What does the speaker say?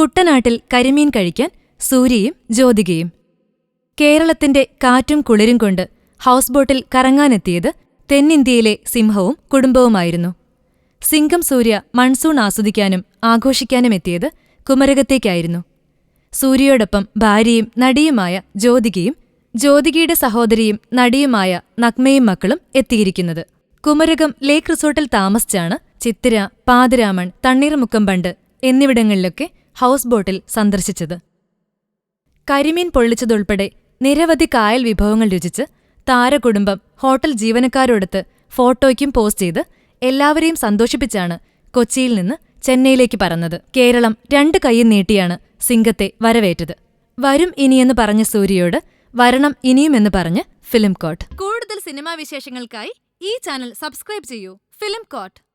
കുട്ടനാട്ടിൽ കരിമീൻ കഴിക്കാൻ സൂര്യയും ജ്യോതികയും. കേരളത്തിന്റെ കാറ്റും കുളിരും കൊണ്ട് ഹൗസ് ബോട്ടിൽ കറങ്ങാനെത്തിയത് തെന്നിന്ത്യയിലെ സിംഹവും കുടുംബവുമായിരുന്നു. സിംഗം സൂര്യ മൺസൂൺ ആസ്വദിക്കാനും ആഘോഷിക്കാനും എത്തിയത് കുമരകത്തേക്കായിരുന്നു. സൂര്യയോടൊപ്പം ഭാര്യയും നടിയുമായ ജ്യോതികയും ജ്യോതികയുടെ സഹോദരിയും നടിയുമായ നഗ്മയും മക്കളും എത്തിയിരിക്കുന്നത്. കുമരകം ലേക്ക് റിസോർട്ടിൽ താമസിച്ചാണ് ചിത്തിര പാതിരാമൺ തണ്ണീർമുക്കം ബണ്ട് എന്നിവിടങ്ങളിലൊക്കെ ഹൗസ് ബോട്ടിൽ സന്ദർശിച്ചത്. കരിമീൻ പൊള്ളിച്ചതുൾപ്പെടെ നിരവധി കായൽ വിഭവങ്ങൾ രുചിച്ച് താരകുടുംബം ഹോട്ടൽ ജീവനക്കാരോടൊത്ത് ഫോട്ടോയ്ക്കും പോസ്റ്റ് ചെയ്ത് എല്ലാവരെയും സന്തോഷിപ്പിച്ചാണ് കൊച്ചിയിൽ നിന്ന് ചെന്നൈയിലേക്ക് പറന്നത്. കേരളം രണ്ട് കൈയും നീട്ടിയാണ് സിംഗത്തെ വരവേറ്റത്. വരും ഇനിയെന്ന് പറഞ്ഞ സൂര്യയോട് വരണം ഇനിയുമെന്ന് പറഞ്ഞ് ഫിലിം കോട്ട്. കൂടുതൽ സിനിമാ വിശേഷങ്ങൾക്കായി ഈ ചാനൽ സബ്സ്ക്രൈബ് ചെയ്യൂ. Film court.